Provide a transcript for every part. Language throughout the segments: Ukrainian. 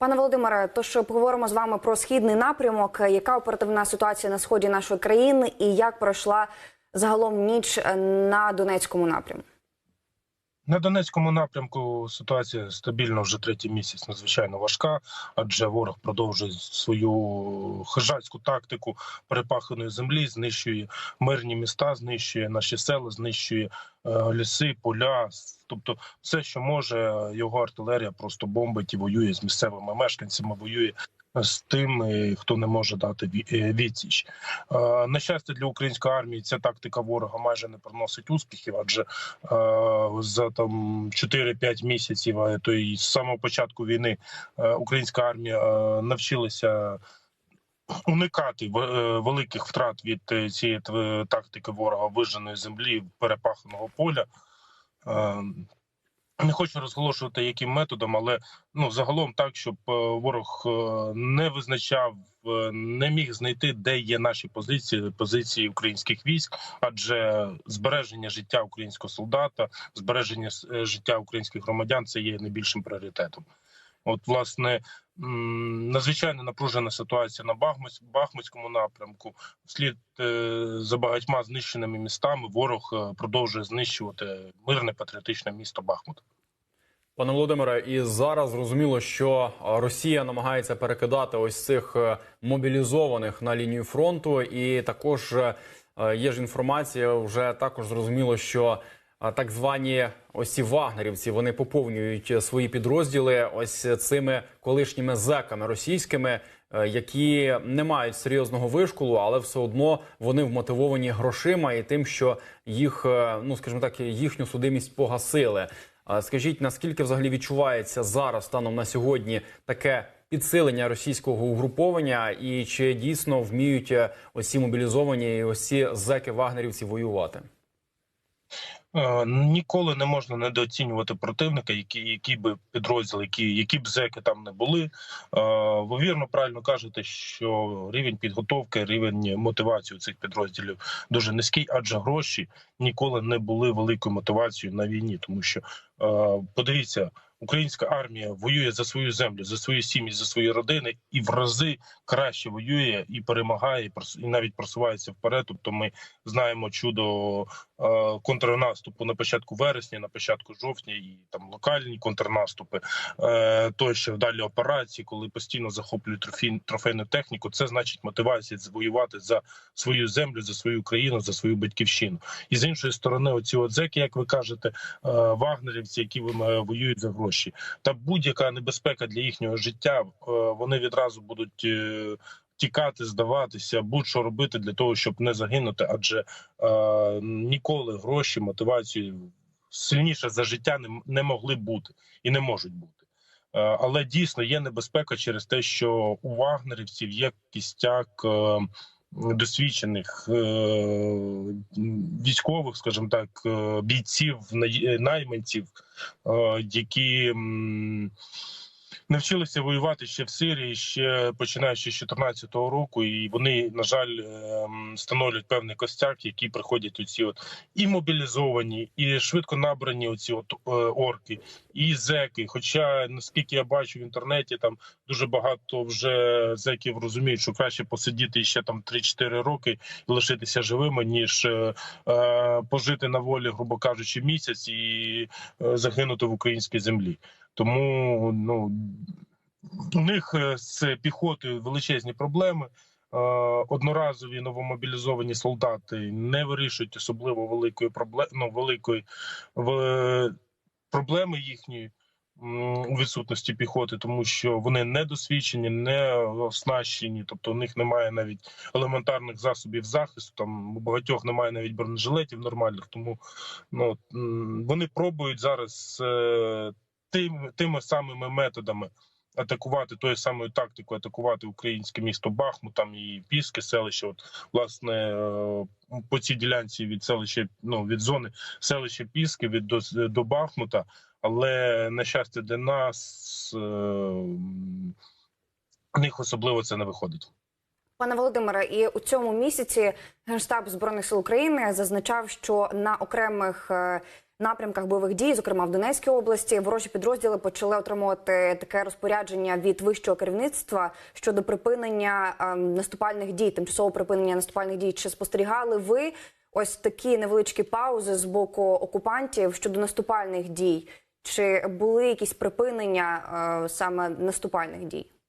Пане Володимире, тож поговоримо з вами про східний напрямок. Яка оперативна ситуація на сході нашої країни і як пройшла загалом ніч е, на Донецькому напрямку? На Донецькому напрямку ситуація стабільна вже третій місяць, надзвичайно важка, адже ворог продовжує свою хижацьку тактику перепаханої землі, знищує мирні міста, знищує наші села, знищує е, ліси, поля. Тобто, все, що може, його артилерія просто бомбить і воює з місцевими мешканцями, воює з тим, хто не може дати е, відсіч. Е, На щастя, для української армії ця тактика ворога майже не приносить успіхів, адже е, за там 4-5 місяців, а то і з самого початку війни, українська армія навчилася. Уникати великих втрат від цієї тактики ворога виженої землі перепаханого поля. Не хочу розголошувати яким методом, але ну загалом так, щоб е, ворог е, не визначав, е, не міг знайти, де є наші позиції, позиції українських військ, адже збереження життя українського солдата, збереження життя українських громадян це є найбільшим пріоритетом. От, власне, надзвичайно напружена ситуація на Бахмутському напрямку. Вслід за багатьма знищеними містами ворог продовжує знищувати мирне патріотичне місто Бахмут. Пане Володимире, і зараз зрозуміло, що Росія намагається перекидати ось цих е, мобілізованих на лінію фронту, і також е, є ж інформація. Вже також зрозуміло, що е, так звані ось ці вагнерівці вони поповнюють свої підрозділи ось цими колишніми зеками російськими, які не мають серйозного вишколу, але все одно вони вмотивовані грошима і тим, що їх, ну скажімо так, їхню судимість погасили. Скажіть, наскільки взагалі відчувається зараз станом на сьогодні таке підсилення російського угруповання, і чи дійсно вміють е, ось ці мобілізовані і ось зеки вагнерівці воювати? Е, Ніколи не можна недооцінювати противника, які, які би підрозділи, які, які б зеки там не були. Е, Ви вірно правильно кажете, що рівень підготовки, рівень мотивації у цих підрозділів дуже низький, адже гроші ніколи не були великою мотивацією на війні, тому що е, подивіться. Українська армія воює за свою землю, за свої сім'ї, за свої родини, і в рази краще воює і перемагає, і навіть просувається вперед. Тобто, ми знаємо чудо е, контрнаступу на початку вересня, на початку жовтня, і там локальні контрнаступи, е, тощо далі операції, коли постійно захоплюють трофейну техніку. Це значить мотивація воювати за свою землю, за свою країну, за свою батьківщину. І з іншої сторони, оці от зеки, як ви кажете, е, вагнерівці, які е, воюють за гроші, та будь-яка небезпека для їхнього життя, е, вони відразу будуть. е, Тікати, здаватися, будь-що робити для того, щоб не загинути, адже е, ніколи гроші, мотивацію сильніше за життя не, не могли бути і не можуть бути. Е, але дійсно є небезпека через те, що у вагнерівців є кістяк. Е, Досвідчених е, військових, скажімо так, е, бійців, най- найманців, е, які навчилися воювати ще в Сирії, ще починаючи з 2014 року, і вони, на жаль, ем, становлять певний костяк, які приходять оці от і мобілізовані, і швидко набрані оці от е, орки, і зеки. Хоча наскільки я бачу в інтернеті, там дуже багато вже зеків розуміють, що краще посидіти ще там 3-4 роки і лишитися живими, ніж е, е, пожити на волі, грубо кажучи, місяць і е, загинути в українській землі. Тому ну у них е, з піхотою величезні проблеми. Е, Одноразові новомобілізовані солдати не вирішують особливо великої проблеми ну, великої в, проблеми їхньої у відсутності піхоти, тому що вони не досвідчені, не оснащені, тобто у них немає навіть елементарних засобів захисту. Там у багатьох немає навіть бронежилетів нормальних. Тому ну вони пробують зараз е, тим, тими самими методами атакувати тою самою тактикою, атакувати українське місто Бахмут, там і Піски, селище. От власне е, по цій ділянці від селища, ну від зони селища Піски від до, до Бахмута. Але на щастя для нас е, в них особливо це не виходить. Пане Володимире, і у цьому місяці Генштаб збройних сил України зазначав, що на окремих е, напрямках бойових дій, зокрема в Донецькій області, ворожі підрозділи почали отримувати таке розпорядження від вищого керівництва щодо припинення е, наступальних дій, тимчасового припинення наступальних дій. Чи спостерігали ви ось такі невеличкі паузи з боку окупантів щодо наступальних дій? Чи були якісь припинення е, саме наступальних дій?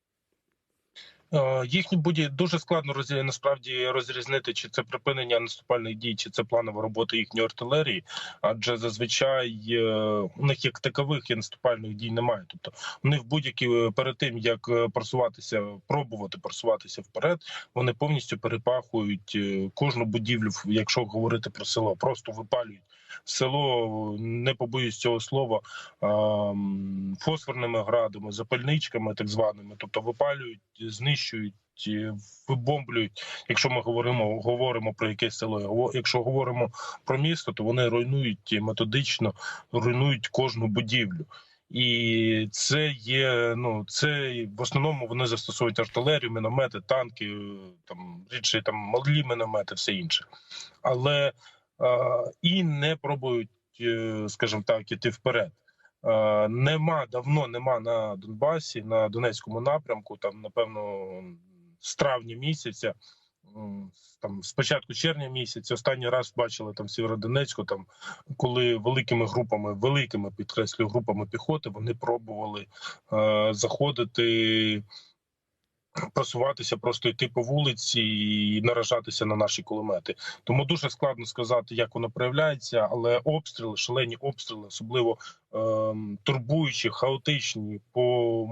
Е, Їхні будь дуже складно роз... насправді розрізнити, чи це припинення наступальних дій, чи це планова робота їхньої артилерії. Адже зазвичай е, у них як такових і наступальних дій немає. Тобто у них будь-які е, перед тим як просуватися, пробувати просуватися вперед, вони повністю перепахують кожну будівлю, якщо говорити про село, просто випалюють. Село не побоюсь цього слова фосфорними градами, запальничками, так званими, тобто випалюють, знищують, е, вибомблюють. Якщо ми говоримо говоримо про якесь село, якщо говоримо про місто, то вони руйнують методично, руйнують кожну будівлю. І це є. Ну це в основному вони застосовують артилерію, міномети, танки, е, там рідше там малі міномети, все інше, але е, і не пробують, е, скажімо так, іти вперед. Е, Нема давно нема на Донбасі, на Донецькому напрямку. Там напевно з травня місяця, там з початку червня місяця. Останній раз бачили там Сєвєродонецьку, там коли великими групами, великими підкреслюю групами піхоти, вони пробували е, заходити. Просуватися, просто йти по вулиці і наражатися на наші кулемети. Тому дуже складно сказати, як воно проявляється, але обстріли, шалені обстріли, особливо ем, турбуючі, хаотичні по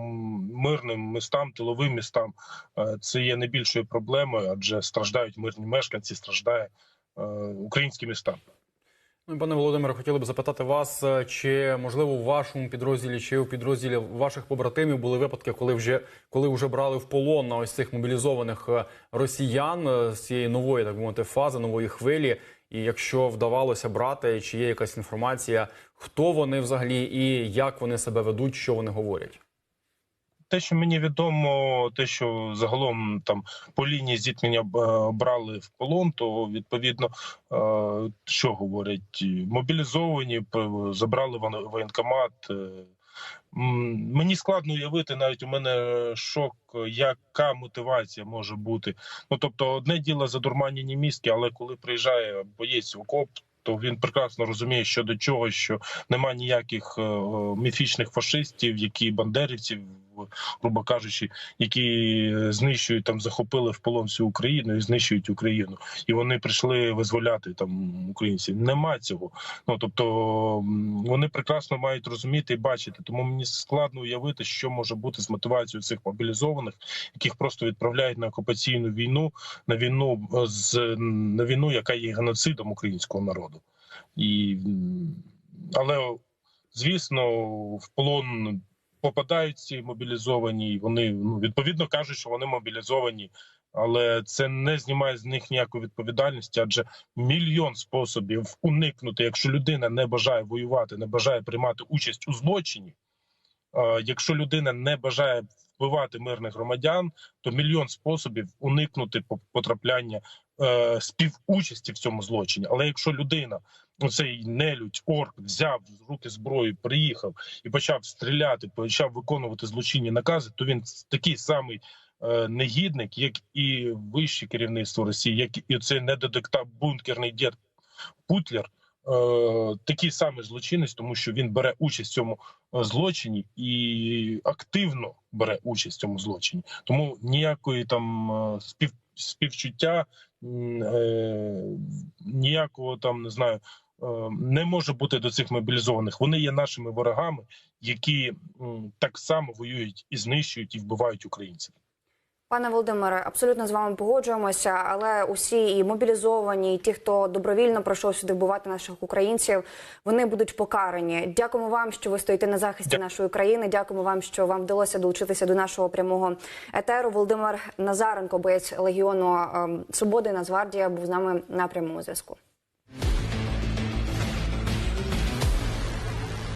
мирним містам, тиловим містам, е, це є найбільшою проблемою, адже страждають мирні мешканці, страждає е, українські міста. Ну, пане Володимире, хотіли б запитати вас, е, чи можливо у вашому підрозділі чи у підрозділі ваших побратимів були випадки, коли вже коли вже брали в полон на ось цих мобілізованих е, росіян е, з цієї нової, так би мовити, фази, нової хвилі. І якщо вдавалося брати, чи є якась інформація, хто вони взагалі і як вони себе ведуть, що вони говорять? Те, що мені відомо, те, що загалом там по лінії зіткнення е, брали в полон, то відповідно е, що говорять, мобілізовані, забрали воєнкомат. е. Мені складно уявити, навіть у мене шок, яка мотивація може бути. Ну тобто, одне діло задурманені мізки, але коли приїжджає боєць в окоп. То він прекрасно розуміє, що до чого, що нема ніяких міфічних фашистів, які бандерівців, грубо кажучи, які знищують там, захопили в полон всю Україну і знищують Україну, і вони прийшли визволяти там українців. Нема цього. Ну тобто вони прекрасно мають розуміти і бачити. Тому мені складно уявити, що може бути з мотивацією цих мобілізованих, яких просто відправляють на окупаційну війну, на війну е, з на війну, яка є геноцидом українського народу. І але звісно, в полон попадають ці мобілізовані. Вони ну відповідно кажуть, що вони мобілізовані, але це не знімає з них ніякої відповідальності, адже мільйон способів уникнути, якщо людина не бажає воювати, не бажає приймати участь у злочині. е, Якщо людина не бажає вбивати мирних громадян, то мільйон способів уникнути по- потрапляння е, співучасті в цьому злочині. Але якщо людина, цей нелюдь, орк, взяв з руки зброю, приїхав і почав стріляти, почав виконувати злочинні накази, то він такий самий е, негідник, як і вище керівництво Росії, як і цей недодиктав бункерний дід Путлер. Е, Такий самий злочинець, тому що він бере участь в цьому е, злочині і активно бере участь в цьому злочині. Тому ніякої там е, спів, співчуття, е, ніякого там не знаю, не може бути до цих мобілізованих. Вони є нашими ворогами, які так само воюють і знищують і вбивають українців. Пане Володимире, абсолютно з вами погоджуємося, але усі і мобілізовані, і ті, хто добровільно пройшов сюди вбивати наших українців, вони будуть покарані. Дякуємо вам, що ви стоїте на захисті Дя- нашої країни. Дякуємо вам, що вам вдалося долучитися до нашого прямого етеру. Володимир Назаренко, боєць легіону ем, Свободи Нацгвардія, був з нами на прямому зв'язку.